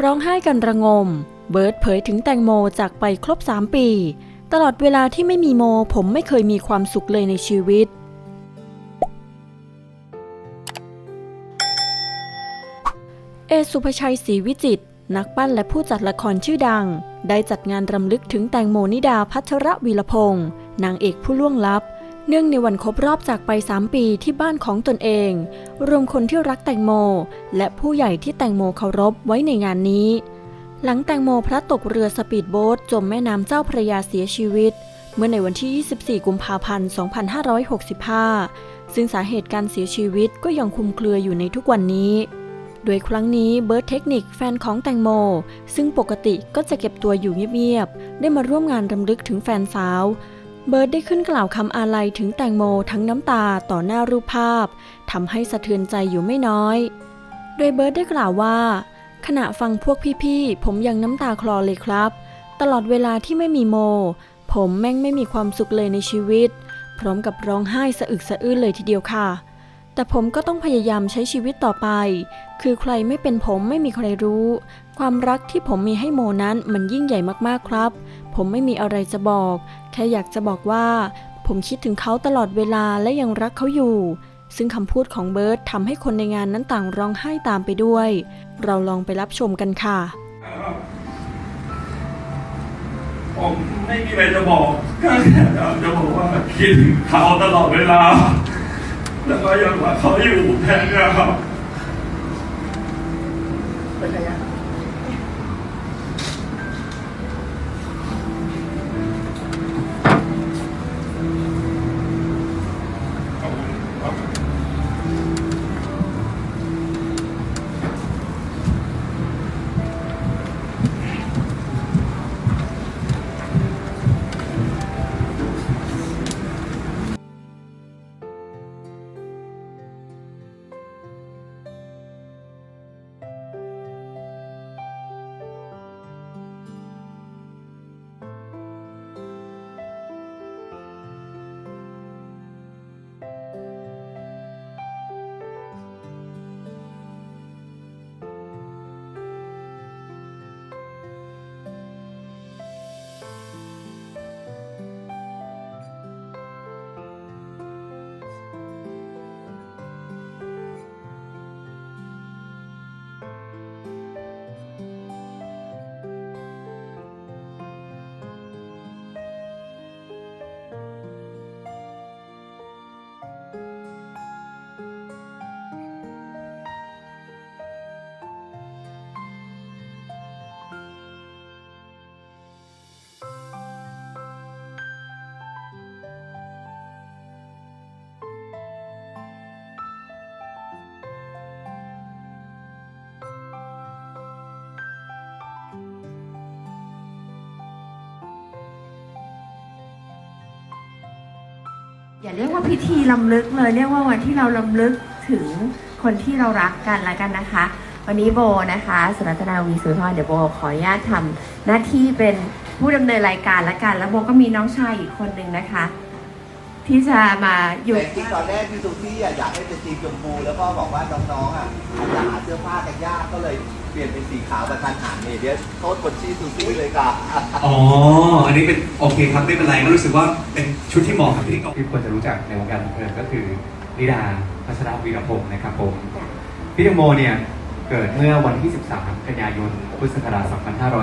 ร้องไห้กันระงม เบิร์ดเผยถึงแตงโมจากไปครบ 3 ปี ตลอดเวลาที่ไม่มีโม ผมไม่เคยมีความสุขเลยในชีวิต เอสุภชัยศรีวิจิต นักปั้นและผู้จัดละครชื่อดัง ได้จัดงานรำลึกถึงแตงโมนิดาพัชระวีรพงศ์นางเอกผู้ล่วงลับ เนื่องในวันครบรอบจากไป 3 ปีที่บ้านของตนเอง รวมคนที่รักแตงโม และผู้ใหญ่ที่แตงโมเคารพไว้ในงานนี้ หลังแตงโมพลัดตกเรือสปีดโบ๊ทจมแม่น้ำเจ้าพระยาเสียชีวิต เมื่อในวันที่ 24 กุมภาพันธ์ 2565 ซึ่งสาเหตุการเสียชีวิตก็ยังคลุมเครืออยู่ในทุกวันนี้ โดยครั้งนี้เบิร์ดเทคนิคแฟนของแตงโม ซึ่งปกติก็จะเก็บตัวอยู่เงียบๆได้มาร่วมงานรำลึกถึงแฟนสาว เบิร์ดได้ขึ้นกล่าวคำอาลัยถึงแตงโมทั้งน้ำตาต่อหน้ารูปภาพทำให้สะเทือนใจอยู่ไม่น้อย โดยเบิร์ดได้กล่าวว่า ขณะฟังพวกพี่ๆ ผมยังน้ำตาคลอเลยครับ ตลอดเวลาที่ไม่มีโม ผมแม่งไม่มีความสุขเลยในชีวิต พร้อมกับร้องไห้สะอึกสะอื้นเลยทีเดียวค่ะ แต่ผมก็ต้องพยายามใช้ชีวิตต่อไป คือใครไม่เป็นผมไม่มีใครรู้ ความรักที่ผมมีให้โมนั้นมันยิ่งใหญ่มากๆครับ ผมไม่มีอะไรจะบอก แค่อยากจะบอกว่า ผมคิดถึงเขาตลอดเวลาและยังรักเขาอยู่ ซึ่งคำพูดของเบิร์ตทำให้คนในงานนั้นต่างร้องไห้ตามไปด้วย เราลองไปรับชมกันค่ะ ผมไม่มีอะไรจะบอกก็แค่อยากจะบอกว่าคิดถึงเขาตลอดเวลา แล้วก็ยังรักเขาอยู่แค่เนี้ครับ อย่าเรียกว่าพิธีลำลึกเลยเรียกว่าวันที่เราลำลึกถึงคนที่เรารักกันละกันนะคะ วันนี้โบนะคะสุรัตนาวีสุนทรเดี๋ยวโบขออนุญาตทำหน้าที่เป็นผู้ดำเนินรายการละกัน แล้วโบก็มีน้องชายอีกคนหนึ่งนะคะ ที่จะมาอยู่ แต่ตอนแรกพี่ซูซี่อะอยากให้เป็นสีชมพูแล้วก็บอกว่าน้องๆอะอาจจะหาเสื้อผ้ากันยากก็เลย เปลี่ยนเป็นสีขาวประทันหันเนี่ยเดี๋ยวโทษคนชื่อซูซี่เลยค่ะอ๋อ อันนี้เป็นโอเคครับไม่เป็นไรก็รู้สึกว่าเป็นชุดที่เหมาะกับพิธีกรที่ควรจะรู้จักในวงการบันเทิงก็คือนิดาพัชรวีรพงศ์นะครับผมพี่แตงโมเนี่ยเกิดเมื่อวันที่ 13 กันยายน พุทธศักราช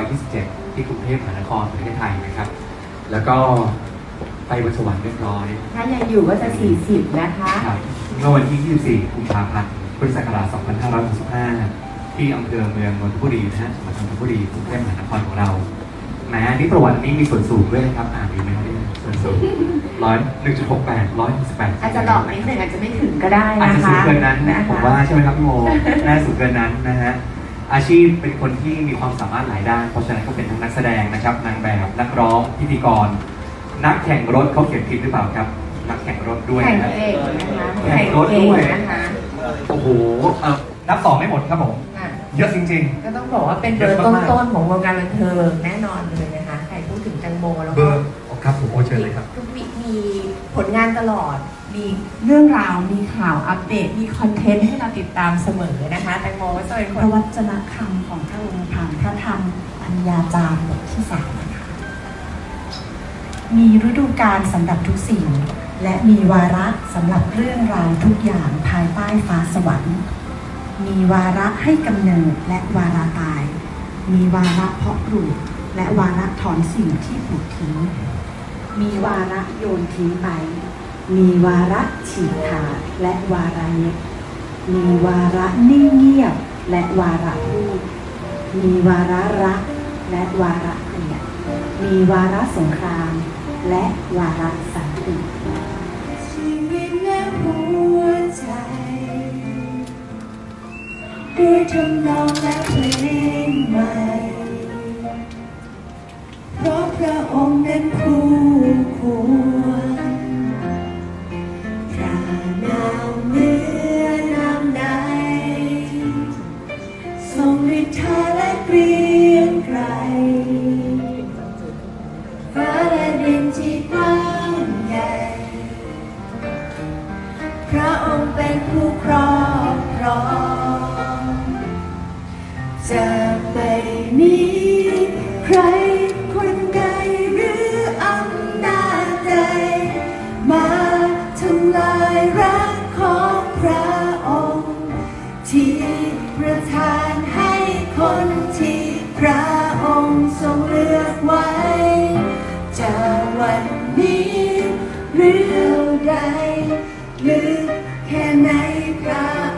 2527 ที่กรุงเทพมหานครประเทศไทยนะครับ แล้วก็ไปบนสวรรค์เรียบร้อยถ้ายังอยู่ก็จะ 40 นะคะ ครับเมื่อวันที่ 24 กุมภาพันธ์ พุทธศักราช 2565 ที่อำเภอเมืองนนทบุรีนะฮะจังหวัดนนทบุรีกรุงเทพมหานครของเราแหมนี่ประวัตินี้มีส่วนสูงด้วยนะครับอ่านดีไหมครับเนี่ยส่วนสูงร้อยหนึ่งจุดหกแปดร้อยสิบแปดอาจจะหลอกนิดหนึ่งอาจจะไม่ถึงก็ได้อาจนะจะสูคะงเกินนั้นนะผมคะว่าใช่ไหมครับพี่โมน่าสูงเกินนั้นนะฮะอาชีพเป็นคนที่มีความสามารถหลายด้าน เพราะฉะนั้นก็เป็นทั้งนักแสดงนะครับนางแบบนักร้องพิธีกร นักแข่งรถเขาเขียนผิดหรือเปล่าครับ นักแข่งรถด้วยแข่งนะเก่งนะคะแข่งรถด้วยแข่งเก่งนะคะโอ้โหเอ่อนับสองไม่หมดครับผมอะ เยอะจริง ก็ต้องบอกว่าเป็นเบอร์ต้นๆของวงการบันเทิงแน่นอนเลยนะคะ ใครพูดถึงแตงโมแล้วๆ เบก็ อร์ครับผมโอ้เชิญเลยครับ ทุกวีคมีผลงานตลอด มีเรื่องราว มีข่าวอัปเดต มีคอนเทนต์ให้เราติดตามเสมอนะคะ แตงโมก็จะเป็นคพนระวจนะคำของพระองค์ผ่านพระธรรมปัญญาจารย์บทที่สามนะคะ มีฤดูกาลสำหรับทุกสิ่ง และมีวาระสำหรับเรื่องราวทุกอย่างภายใต้ฟ้าสวรรค์ มีวาระให้กำเนิดและวาระตาย มีวาระเพาะปลูกและวาระถอนสิ่งที่ปลูกทิ้ง มีวาระโยนทิ้งไป มีวาระฉีกขาดและวาระเย็บมีวาระนิ่งเงียบและวาระพูด มีวาระรักและวาระเกลียด มีวาระสงคราม และวาระสันติชีวิตและหัวใจ ด้วยทำนองและเพลงใหม่ เพราะพระองค์นั้นคู่ควร งค์ทรงเลือกไว้จะวันนี้หรือใดลึกแค่ไหนพระ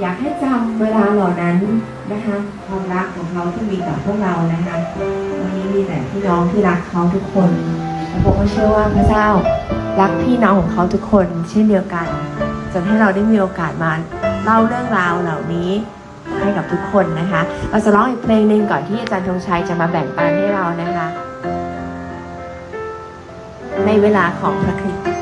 อยากให้จำเวลาเหล่านั้นนะคะความรักของเขาที่มีต่อพวกเรานะคะวันนี้มีแต่พี่น้องที่รักเขาทุกคนและผมก็เชื่อว่าพระเจ้ารักพี่น้องของเขาทุกคนเช่นเดียวกัน จนให้เราได้มีโอกาสมาเล่าเรื่องราวเหล่านี้ให้กับทุกคนนะคะ เราจะร้องอีกเพลงหนึ่งก่อนที่อาจารย์ธงชัยจะมาแบ่งปันให้เรานะคะ ในเวลาของพระคริสต์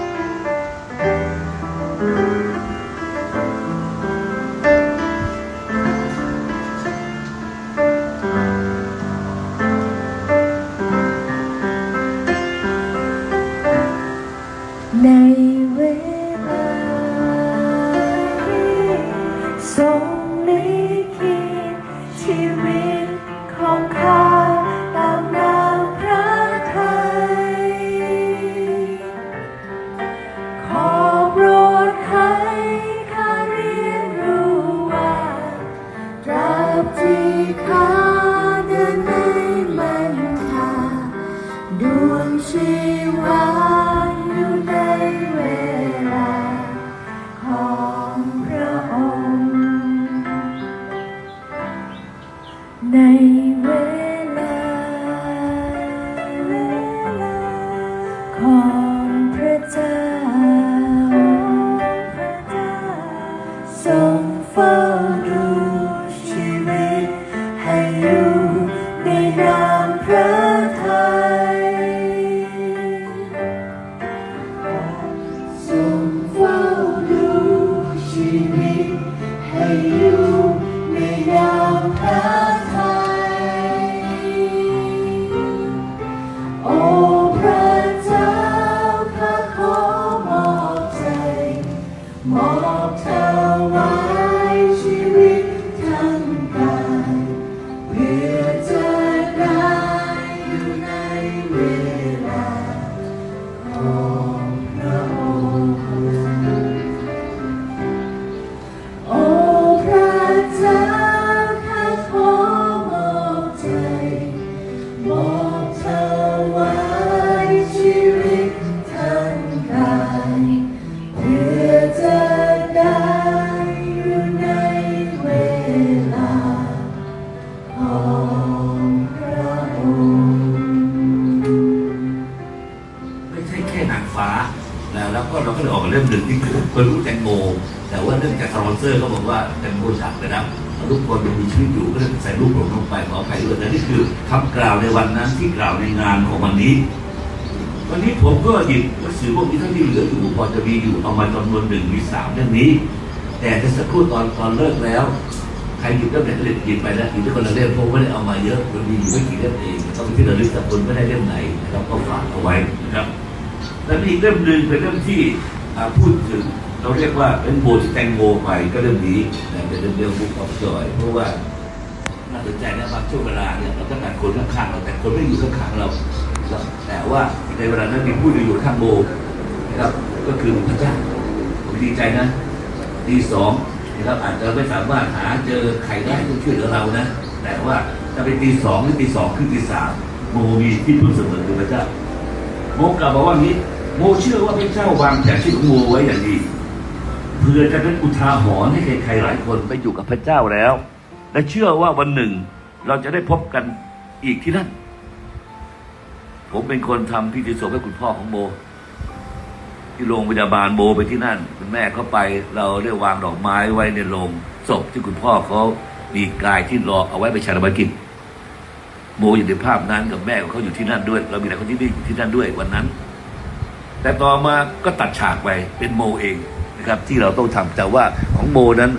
อนเซอร์ก็บอกว่าแตงโมฉากนะครับทุกคนยังมีชีวิตอยู่ก็เลยใส่รูปผมลงไปขออภัยด้วยแต่นี่คือคำกล่าวในวันนั้นที่กล่าวในงานของวันนี้ วันนี้ผมก็หยิบหนังสือพวกนี้ท่าที่เหลืออยู่พอจะมีอยู่เอามาจำนวนหนึ่งมีสามเรื่องนี้ แต่จะสักครู่ตอนตอนเลิกแล้วใครหยิบเล่มไหนก็เลยหยิบไปแล้วหยิบได้คนละเล่มเพราะไม่ได้เอามาเยอะมันมีอยู่ไม่กี่เล่มเองต้องไปที่ระลึกแต่คนไม่ได้เล่มไหนนะครับก็ฝากเอาไว้นะครับและมีอีกเล่มหนึ่งเป็นเล่มที่พูดถึง เราเรียกว่าเป็นโบสถ์ที่แตงโมไปก็เรื่องนี้นะเป็นเรื่องเดียวบุกออฟจอยเพราะว่าน่าสนใจนะบางช่วงเวลาเนี่ยเราต้องการคนข้างๆเราแต่คนไม่อยู่ข้างๆเรา แต่ว่าในเวลานั้นมีผู้อยู่ข้างโบนะครับก็คือพระเจ้าผมดีใจนะทีสองนะครับอาจจะไม่สามารถหาเจอใครได้ที่ช่วยเหลือเรานะแต่ว่าถ้าเป็นตีสองหรือตีสองคือตีสามโมมีที่พึ่งเสมอคือพระเจ้าโมกล่าวบอกว่างี้โมเชื่อว่าพระเจ้าวางแผนชีวิตของโมไว้อย่างดี เพื่อจะเป็นอุทาหรณ์ให้ใครๆหลายคนไปอยู่กับพระเจ้าแล้ว และเชื่อว่าวันหนึ่งเราจะได้พบกันอีกที่นั่น ผมเป็นคนทำพิธีศพให้คุณพ่อของโมที่โรงพยาบาลโมไปที่นั่น คุณแม่เขาไปเราได้วางดอกไม้ไว้ในโรงศพที่คุณพ่อเขามีกายที่รอเอาไว้ไปชาญกิจโมอยู่ในภาพนั้นกับแม่ของเขาอยู่ที่นั่นด้วย เรามีหลายคนที่ได้อยู่ที่นั่นด้วยวันนั้น แต่ต่อมาก็ตัดฉากไปเป็นโมเอง นะครับที่เราต้องทำแต่ว่าของโมนั้น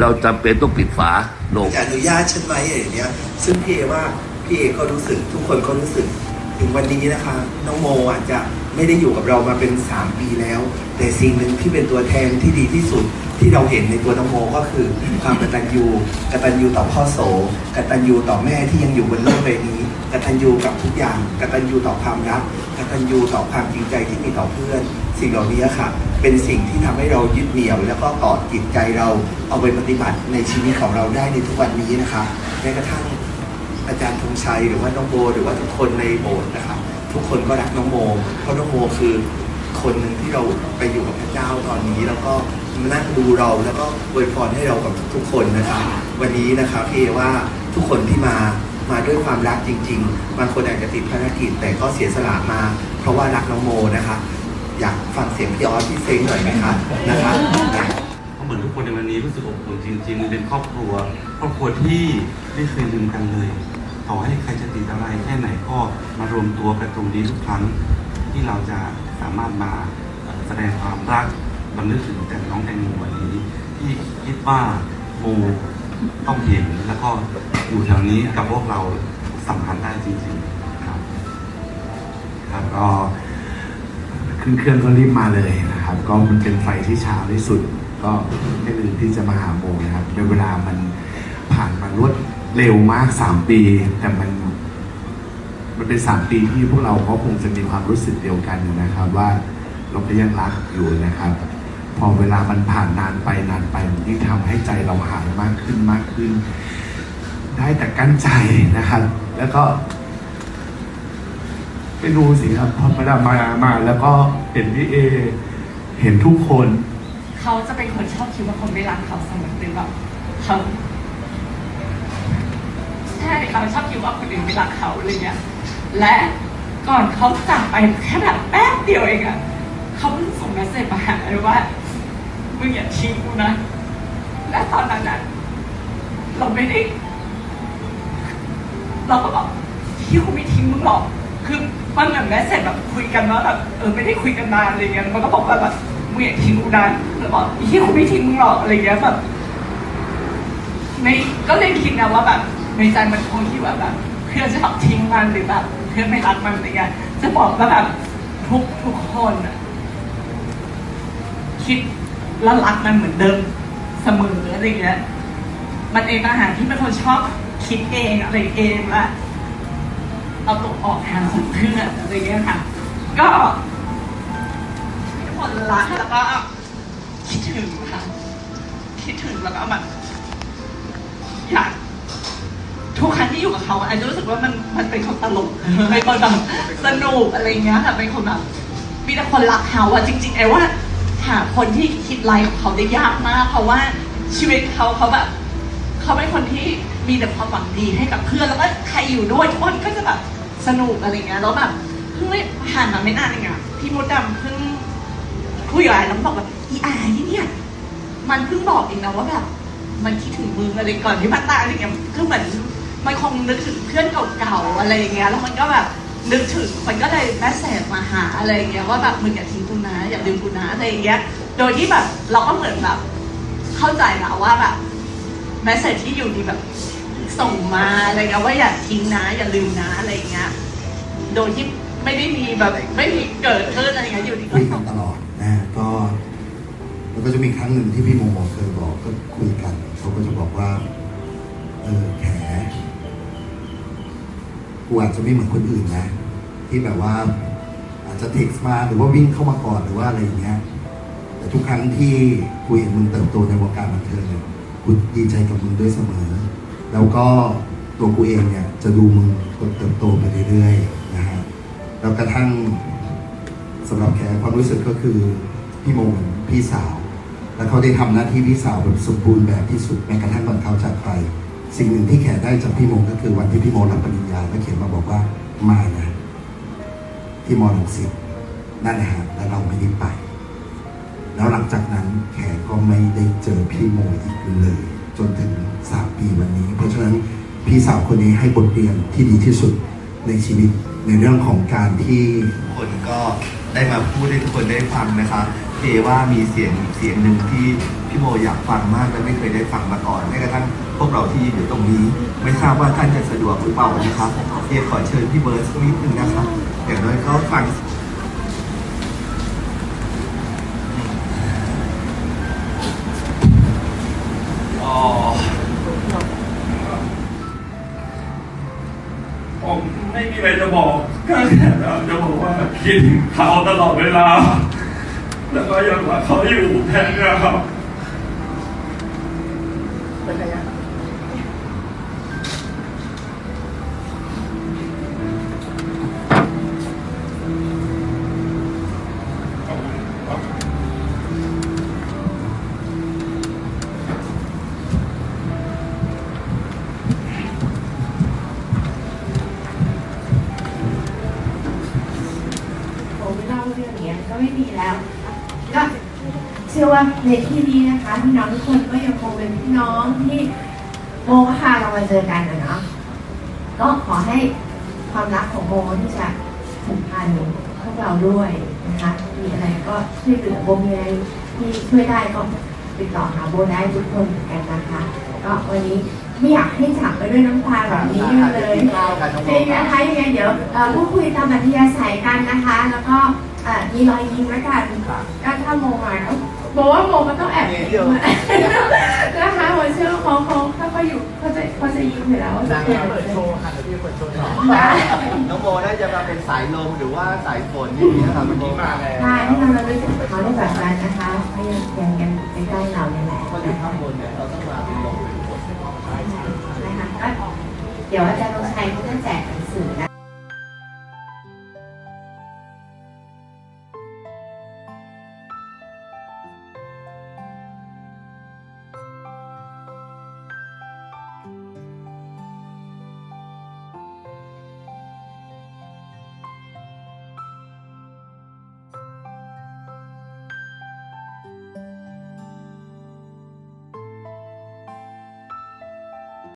เราจำเป็นต้องปิดฝาโลงอนุญาตฉันไหมอย่างเนี้ยซึ่งพี่เอว่าพี่เอก็รู้สึกทุกคนก็รู้สึก ถึงวันนี้นะคะน้องโมอาจจะไม่ได้อยู่กับเรามาเป็น 3 ปีแล้ว แต่สิ่งหนึ่งที่เป็นตัวแทนที่ดีที่สุดที่เราเห็นในตัวน้องโมก็คือความกตัญญูกตัญญูต่อพ่อโสกตัญญูต่อแม่ที่ยังอยู่บนโลกใบนี้กตัญญูกับทุกอย่างกตัญญูต่อความรักกตัญญูต่อความจริงใจที่มีต่อเพื่อน สิ่งเหล่านี้ค่ะ เป็นสิ่งที่ทำให้เรายึดเหนี่ยว แล้วก็ต่อจิตใจเราเอาไปปฏิบัติในชีวิตของเราได้ในทุกวันนี้นะคะแม้กระทั่งอาจารย์ธงชัยหรือว่าน้องโบ หรือว่าทุกคนในโบสถ์นะครับทุกคนก็รักน้องโม เพราะน้องโมคือคนหนึ่งที่เราไปอยู่กับพระเจ้าตอนนี้ แล้วก็มานั่งดูเราแล้วก็อวยพรให้เรากับทุกคนนะครับวันนี้นะครับพี่ว่าทุกคนที่มามาด้วยความรักจริง ๆ บางคนอาจจะติดภารกิจแต่ก็เสียสละมา เพราะว่ารักน้องโมนะคะ อยากฟังเสียงพี่ออสพี่เซ้งหน่อยไหมคะนะคะนะเพราะเหมือนทุกคนในวันนี้รู้สึกอบอุ่นจริงๆเป็นครอบครัว ครอบครัวที่ไม่เคยลืมกันเลย ต่อให้ใครจะติดอะไรแค่ไหนก็มารวมตัวกันตรงนี้ทุกครั้งที่เราจะสามารถมาแสดงความรักบรรลึกถึงแต่น้องแตงโมวันนี้ ที่คิดว่าโมต้องเห็นแล้วก็อยู่แถวนี้กับพวกเราสัมพันธ์ได้จริงๆครับครับก็ ขึ้นเครื่องก็รีบมาเลยนะครับ ก็มันเป็นไฟที่เช้าที่สุด ก็ไม่ลืมที่จะมาหาโมนะครับในเวลามันผ่านมารวดเร็วมากสามปี แต่มันมันเป็นสามปีที่พวกเราก็คงจะมีความรู้สึกเดียวกันนะครับ ว่าเราก็ยังรักอยู่นะครับ พอเวลามันผ่านนานไปนานไปมันยิ่งทำให้ใจเราหายมากขึ้นมากขึ้น ได้แต่กั้นใจนะครับ แล้วก็ ไม่รู้สิครับพอมาดามมามาแล้วก็เห็นพี่เอ เห็นทุกคน เขาจะเป็นคนชอบคิดว่าคนไม่รักเขาเสมอหรือแบบเขาใช่เขาชอบคิดว่าคนอื่นไม่รักเขาอะไรเงี้ยและก่อนเขาจากไปแค่แบบแป๊บเดียวเองอะเขาเพิ่งส่งเมสเซจมาหาเลยว่ามึงอย่าทิ้งกูนะ และตอนนั้นอะเราไม่ได้ เราก็บอกที่กูไม่ทิ้งมึงหรอกคือ มันเหมือนแมสเซจแบบคุยกันว่าแบบเออไม่ได้คุยกันนานอะไรเงี้ยมันก็บอกว่าแบบมึงอย่าทิ้งกูนะแล้วบอกที่กูไม่ทิ้งมึงหรอกอะไรเงี้ยแบบในก็เลยคิดนะว่าแบบในใจมันคงที่ว่าแบบเพื่อนจะแบบทิ้งมันหรือแบบเพื่อนไม่รักมันอะไรเงี้ยจะบอกว่าแบบทุกทุกคนอะคิดแล้วรักมันเหมือนเดิมเสมออะไรเงี้ยมันเองอาหารที่เป็นคนชอบคิดเองอะไรเองละ เอเอาตัวออกทางของเพื่อนอะไรเงี้ยค่ะ ก็ทุกคนรักแล้วก็คิดถึงค่ะคิดถึงแล้วก็แบบอยากทุกครั้งที่อยู่กับเขาอันจะรู้สึกว่ามันมันเป็นคนตลกเป็นคนแบบสนุกอะไรเงี้ยค่ะเป็นคนแบบมีแต่คนรักเขาอะจริงๆไอ้ว่าหาคนที่คิดไลค์ของเขาได้ยากมาก เพราะว่าชีวิตเขาเขาแบบเขาเป็นคนที่มีแต่ความหวังดีให้กับเพื่อนแล้วก็ใครอยู่ด้วยทุกคนก็จะแบบ สนุกอะไรเงี้ยแล้วแบบเพิ่งไม่ผ่านมาไม่นานเองอะพี่มดดำเพิ่งคุยกับไอ้แล้วบอกแบบอีไอ้เนี่ยมันเพิ่งบอกเองนะว่าแบบ มันคิดถึงมึงอะไรก่อนที่มันตายอะไรเงี้ยคือเหมือนมันคงนึกถึงเพื่อนเก่าๆอะไรอย่างเงี้ยแล้วมันก็แบบนึกถึงมันก็เลยแมสเซจมาหาอะไรเงี้ยว่าแบบมึงอย่าทิ้งกูนะอย่าลืมกูนะอะไรเงี้ย โดยที่แบบเราก็เหมือนแบบ เข้าใจแล้วว่าแบบแมสเซจที่อยู่ดีแบบ ส่งมาอะไรเงี้ยว่าอย่าทิ้งนะ อย่าลืมนะอะไรอย่างเงี้ยโดยที่ไม่ได้มีแบบไม่มีเกิดขึ้นอะไรเงี้ยอยู่ดีก็คุยส่กันงตลอดนะก็แล้วก็จะมีครั้งหนึ่งที่พี่โมโมเคยบอกก็คุยกันเขาก็จะบอกว่า เออแขกูอาจจะไม่เหมือนคนอื่นนะ ที่แบบว่า อาจจะเท็กซ์มาหรือว่าวิ่งเข้ามาก่อนหรือว่าอะไรอย่างเงี้ย แต่ทุกครั้งที่กูเห็นมึงเติบโตในวงการบันเทิงเนี่ยกูดีใจกับมึงด้วยเสมอ แล้วก็ตัวกูเองเนี่ยจะดูมึงเติบโตไปเรื่อยๆนะฮะแล้วกระทั่งสำหรับแขความรู้สึกก็คือพี่โมเหมือนพี่สาว และเขาได้ทำหน้าที่พี่สาวแบบสมบูรณ์แบบที่สุดแม้กระทั่งก่อนเขาจากไป สิ่งหนึ่งที่แขกได้จากพี่โมก็คือวันที่พี่โมรับปริญญาแล้วเขียนมาบอกว่ามานะที่มอลังสิตนั่นแหละฮะแล้วเราไม่ได้ไป แล้วหลังจากนั้นแขก็ไม่ได้เจอพี่โมอีกเลย จนถึงสามปีวันนี้ เพราะฉะนั้นพี่สาวคนนี้ให้บทเรียนที่ดีที่สุดในชีวิตในเรื่องของการที่คนก็ได้มาพูดให้ทุกคนได้ฟังนะคะเอว่ามีเสียงเสียงหนึ่งที่พี่โมอยากฟังมากและไม่เคยได้ฟังมาก่อนแม้กระทั่งพวกเราที่อยู่ตรงนี้ ไม่ทราบว่าท่านจะสะดวกหรือเปล่านะครับเอขอเชิญพี่เบิร์ตนิดหนึ่งนะครับอย่างน้อยเขาฟัง อะไรจะบอกก็แค่จะบอกว่าคิดถึงเขาตลอดเวลา แล้วก็ยังว่าเขาอยู่แทนนะครับ เรามาเจอกันนะเนาะก็ขอให้ความรักของโมที่จะผูกพันพวกเราด้วยนะคะ มีอะไรก็ช่วยเหลือโบมีอะไรที่ช่วยได้ก็ติดต่อหาโบได้ทุกคนเหมือนกันนะคะ ก็วันนี้ไม่อยากให้จากไปด้วยน้ำตาแบบนี้เลยจริงนะคะยังไงเดี๋ยวเอ่อพูดคุยตามอัธยาศัยกันนะคะ แล้วก็เอ่อมีรอยยิ้มแล้วกันก็ถ้าโมมาก็ บอกว่าโมมันต้องแอบยิ้มอะนะคะโมเชื่อว่าเขาเขาถ้าเขาอยู่เขาจะเขาจะยิ้มอยู่แล้วนางเปิดโชว์ค่ะเดี๋ยวพี่เปิดโชว์หน่อยน้องโมน่าจะมาเป็นสายลมหรือว่าสายฝนอย่างนี้นะครับเมื่อกี้มาแล้วใช่ที่เราระลึกถึงเขาได้แบบนั้นนะคะเขายังยังยังใกล้ๆเราเนี่ยแหละพออยู่ข้างบนเนี่ยเราต้องมาเป็นลมเป็นฝนนะคะก็เดี๋ยวอาจารย์ลงชัยเขาจะแจกหนังสือนะ